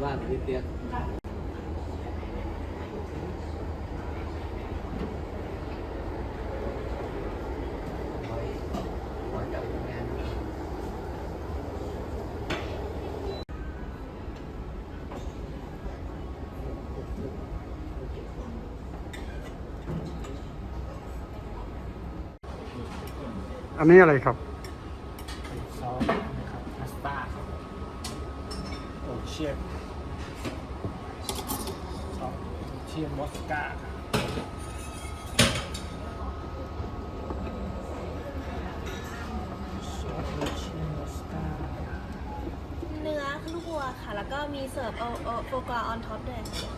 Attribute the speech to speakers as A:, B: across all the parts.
A: พี่เตี้ย
B: อันนี้อะไรครับ
C: ซอสนะครับพาสต้าครับโอเชียนซอส เชียนวอสก้าซอสโอเชียนวอสก้า
D: เนื้อลูกวัวค่ะ แล้วก็มีเสิร์ฟโอโอโฟกราออนท็อปด้วยค่ะ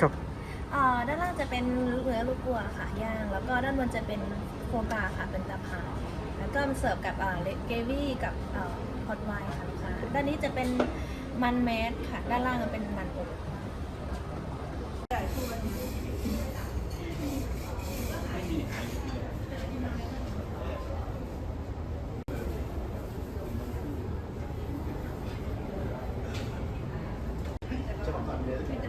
B: ครับ
D: อ่าด้านล่างจะเป็นเนื้อลูกวัวค่ะย่าง แล้วก็ด้านบนจะเป็นโฟกาค่ะเป็นตะพานแล้วก็เสิร์ฟกับเลเกวี่กับฮอตไวน์ค่ะด้านนี้จะเป็นมันแมสค่ะ ด้านล่างเป็นมันอบจะบอกก่อน